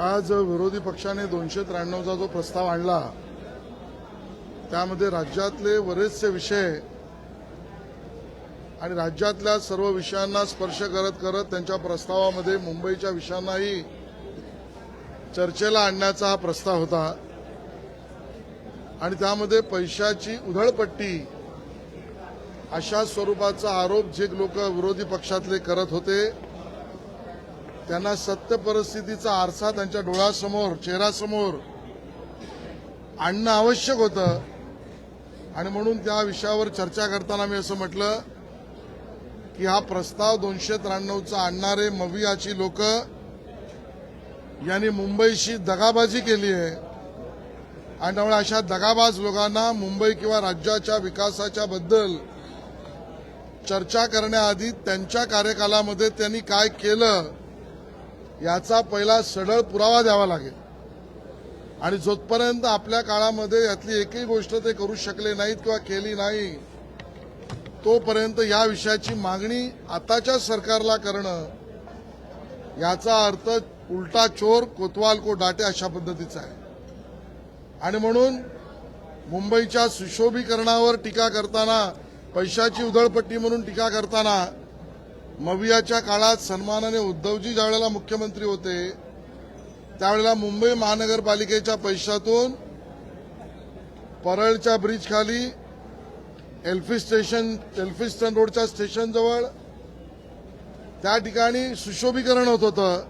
आज विरोधी पक्षाने दोनशे त्र्याण्णवचा जो प्रस्ताव आणला त्यामध्ये राज्यातले बरेचसे विषय आणि राज्यातल्या सर्व विषयांना स्पर्श करत करत त्यांच्या प्रस्तावामध्ये मुंबईच्या विषयांनाही चर्चेला आणण्याचा हा प्रस्ताव होता. आणि त्यामध्ये पैशाची उधळपट्टी अशा स्वरूपाचा आरोप जे लोक विरोधी पक्षातले करत होते त्यांना सत्य परिस्थितीचा आरसा त्यांच्या डोळ्यासमोर चेहऱ्यासमोर आणणं आवश्यक होतं. आणि म्हणून त्या विषयावर चर्चा करताना मी असं म्हटलं की हा प्रस्ताव दोनशे त्र्याण्णवचा आणणारे मवियाची लोक यांनी मुंबईशी दगाबाजी केली आहे. आणि त्यामुळे अशा दगाबाज लोकांना मुंबई किंवा राज्याच्या विकासाच्या बद्दल चर्चा करण्याआधी त्यांच्या कार्यकालामध्ये त्यांनी काय केलं याचा पहिला सडळ पुरावा द्यावा लागेल. आणि जोपर्यंत आपल्या काळामध्ये यातली एकही गोष्ट ते करू शकले नाहीत किंवा केली नाही तोपर्यंत या विषयाची मागणी आताच्या सरकारला करणं याचा अर्थ उलटा चोर कोतवाल को डाटे अशा पद्धतीचा आहे. आणि म्हणून मुंबईच्या सुशोभीकरणावर टीका करताना पैशाची उधळपट्टी म्हणून टीका करताना मवियाच्या काळात सन्मानाने उद्धवजी ज्यावेळेला मुख्यमंत्री होते त्यावेळेला मुंबई महानगरपालिकेच्या पैशातून परळच्या ब्रिजखाली एल्फी स्टेशन एल्फिस्टन रोडच्या स्टेशनजवळ त्या ठिकाणी सुशोभीकरण होत होतं.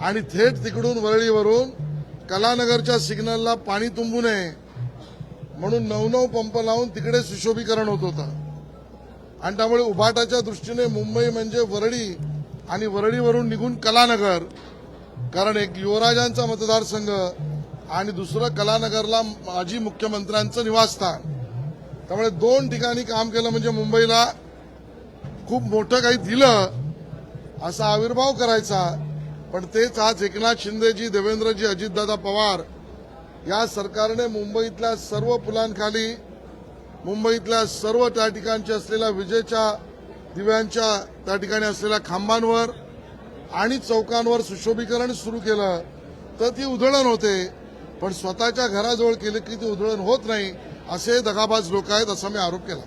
आणि थेट तिकडून वरळीवरून कलानगरच्या सिग्नलला पाणी तुंबू नये म्हणून नऊ नऊ पंप लावून तिकडे सुशोभीकरण होत होतं. आणि त्यामुळे उभाटाच्या दृष्टीने मुंबई म्हणजे वरळी आणि वरळीवरून निघून कलानगर. कारण एक युवराजांचा मतदारसंघ आणि दुसरं कलानगरला माजी मुख्यमंत्र्यांचं निवासस्थान. त्यामुळे दोन ठिकाणी काम केलं म्हणजे मुंबईला खूप मोठं काही दिलं असा आविर्भाव करायचा. पण तेच आज एकनाथ शिंदेजी देवेंद्रजी अजितदादा पवार या सरकारने मुंबईतल्या सर्व पुलांखाली मुंबईतल्या सर्व त्या ठिकाणच्या असलेल्या विजेच्या दिव्यांच्या त्या ठिकाणी असलेल्या खांबांवर आणि चौकांवर सुशोभीकरण सुरू केलं तर ती उधळण होते. पण स्वतःच्या घराजवळ केली की ती उधळण होत नाही असे दगाबाज लोक आहेत असा मी आरोप केला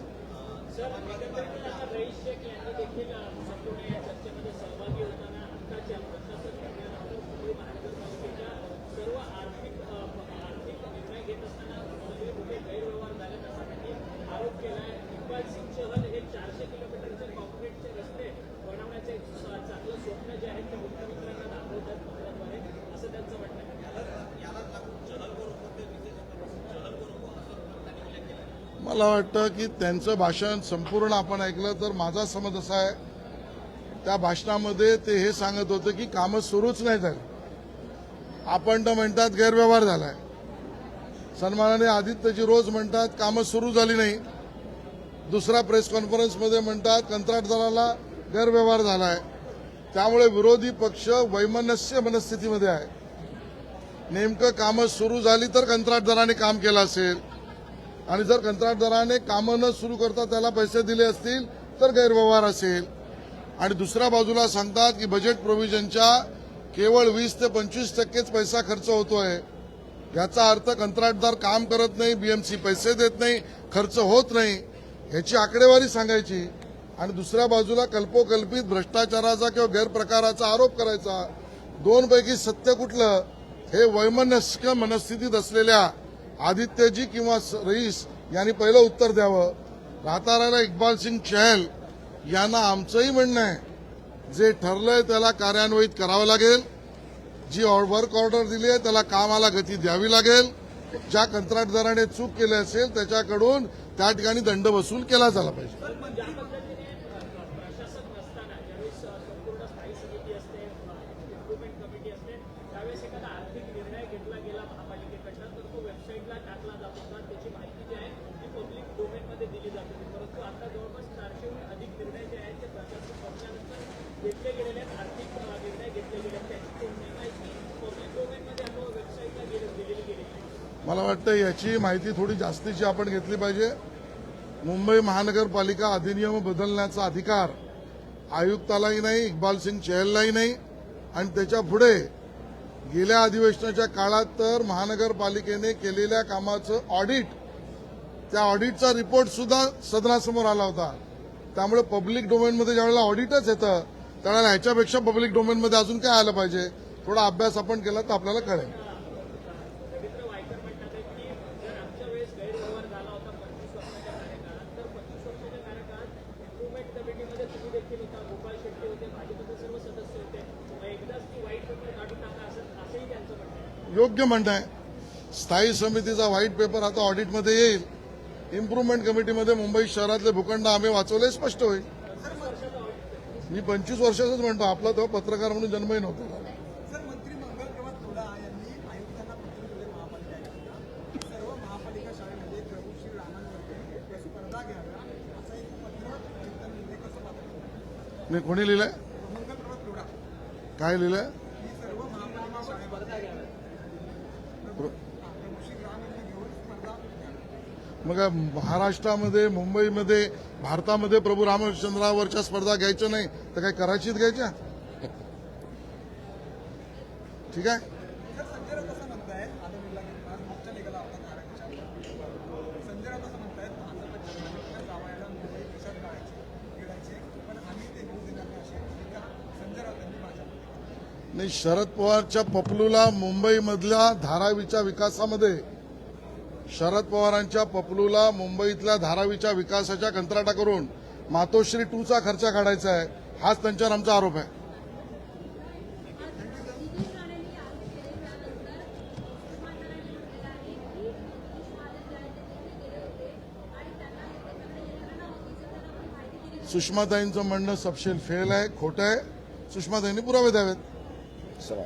रईस शेख यांनी देखील संपूर्ण या चर्चेमध्ये सहभागी होताना आत्ताच्या प्रशासक निर्णयानंतर मुंबई महानगरपालिकेच्या सर्व आर्थिक अ, आर्थिक निर्णय घेत असताना सगळे मोठे गैरव्यवहार झालेत असा त्यांनी आरोप केला आहे इक्बाल सिंग चहल हे चारशे किलोमीटरचे कॉन्क्रीटचे रस्ते बनवण्याचे एक स- चांगलं स्वप्न जे आहे ते मुख्यमंत्र्यांना दाखवतात पत्राद्वारे असं त्यांचं म्हणणं आहे मला वाटतं की त्यांचं भाषण संपूर्ण आपण ऐकलं तर माझा समज असा आहे त्या भाषणामध्ये ते हे सांगत होते की कामं सुरूच नाही झाली. आपण तर म्हणतात गैरव्यवहार झालाय. सन्मानाने आदित्यजी रोज म्हणतात कामं सुरू झाली नाही. दुसरा प्रेस कॉन्फरन्समध्ये म्हणतात कंत्राटदाराला गैरव्यवहार झालाय. त्यामुळे विरोधी पक्ष वैमनस्य मनस्थितीमध्ये आहे. नेमकं कामं सुरू झाली तर कंत्राटदाराने काम केलं असेल. आणि जर कंत्राटदाराने कामं न सुरू करता त्याला पैसे दिले असतील तर गैरव्यवहार असेल. आणि दुसऱ्या बाजूला सांगतात की बजेट प्रोव्हिजनच्या केवळ वीस ते पंचवीस टक्केच पैसा खर्च होतोय. याचा अर्थ कंत्राटदार काम करत नाही बीएमसी पैसे देत नाही खर्च होत नाही याची आकडेवारी सांगायची. आणि दुसऱ्या बाजूला कल्पोकल्पित भ्रष्टाचाराचा किंवा गैरप्रकाराचा आरोप करायचा. दोनपैकी सत्य कुठलं? हे वैमनस्य मनस्थितीत असलेल्या आदित्यजी किंवा स- रईस यांनी पहिलं उत्तर द्यावं. राहता राहिला इक्बाल सिंग चहल यांना आमचंही म्हणणं आहे जे ठरलंय त्याला कार्यान्वित करावं लागेल. जी वर्क ऑर्डर दिली आहे त्याला कामाला गती द्यावी लागेल. ज्या कंत्राटदाराने चूक केली असेल त्याच्याकडून त्या ठिकाणी दंड वसूल केला झाला पाहिजे पण ज्या पद्धतीने अ, प्रशासक नसताना ज्यावेळेस अ, संपूर्ण स्थायी समिती असते इम्प्रुव्हमेंट कमिटी असते त्यावेळेस एखादा आर्थिक निर्णय घेतला गेला महापालिकेकडनं तर तो वेबसाईटला टाकला जात होता त्याची माहिती जी आहे ती पब्लिक डोमेनमध्ये दिली जात होती परंतु आता जवळपास चारशेहून अधिक निर्णय जे आहेत ते प्रशासक बदल्यानंतर घेतले गेलेले आहेत आर्थिक अ, निर्णय घेतले गेले आहेत त्याची कोणती माहिती पब्लिक डोमेनमध्ये आपण वेबसाईटला गेली दिलेली गेलेली आहे मला वाटतं याची माहिती थोडी जास्तीची आपण घेतली पाहिजे. मुंबई महानगरपालिका अधिनियम बदलण्याचा अधिकार आयुक्तालाही नाही इक्बाल सिंग चहललाही नाही. आणि त्याच्या पुढे गेल्या अधिवेशनाच्या काळात तर महानगरपालिकेने केलेल्या कामाचं ऑडिट त्या ऑडिटचा रिपोर्ट सुद्धा सदनासमोर आला होता. त्यामुळे पब्लिक डोमेनमध्ये ज्यावेळेला ऑडिटच येतं त्यावेळेला ह्याच्यापेक्षा पब्लिक डोमेनमध्ये अजून काय आलं पाहिजे? थोडा अभ्यास आपण केला तर आपल्याला कळेल रवींद्र वायकर म्हणतात आहे की जर आमच्या वेळेस गैरव्यवहार झाला होता पंचवीस वर्षाच्या कार्यकाळात तर पंचवीस वर्षाच्या कार्यकाळात इम्प्रुव्हमेंट कमिटीमध्ये तुम्ही देखील होता गोपाळ शेट्टी होते भाजपचे सर्व सदस्य होते मग एकदाच ती वाईट पेपर काढून टाका असं असंही त्यांचं म्हणणं आहे योग्य म्हणणं आहे. स्थायी समितीचा व्हाईट पेपर आता ऑडिटमध्ये येईल. इम्प्रुव्हमेंट कमिटीमध्ये मुंबई शहरातले भूखंड आम्ही वाचवले स्पष्ट होईल. मी पंचवीस वर्षाचाच म्हणतो आपला तो पत्रकार म्हणून जन्मही नव्हता सर मंत्री मंगल प्रभात थोडा यांनी आयुक्तांना पत्र दिले महापालिका आयुक्तांना की सर्व महापालिका शाळेमध्ये प्रभू श्री रामांवरती स्पर्धा घ्याव्या असं एक पत्र आयुक्तांनी दिले कसं पाहता मी कोणी लिहिलंय मंगल प्रभात थोडा काय लिहिलंय की सर्व महापालिका शाळेमध्ये प्रभू हा, प्रभू श्री राम यांना घेऊन स्पर्धा घ्याव्या मग महाराष्ट्रामध्ये मुंबईमध्ये भारतामध्ये प्रभू रामचंद्रावरच्या स्पर्धा घ्यायच्या नाही तर काय कराचीत घ्यायच्या? ठीक आहे? नाही शरद पवारच्या पपलूला मुंबईमधल्या धारावीच्या विकासामध्ये शरद पवारांच्या पपलूला मुंबईतल्या धारावीच्या विकासाच्या कंत्राटा करून मातोश्री टूचा खर्च काढायचा आहे हाच त्यांच्यावर आमचा आरोप आहे. सुषमाताईंचं म्हणणं सपशेल फेल आहे खोटं आहे. सुषमाताईंनी पुरावे द्यावेत. चला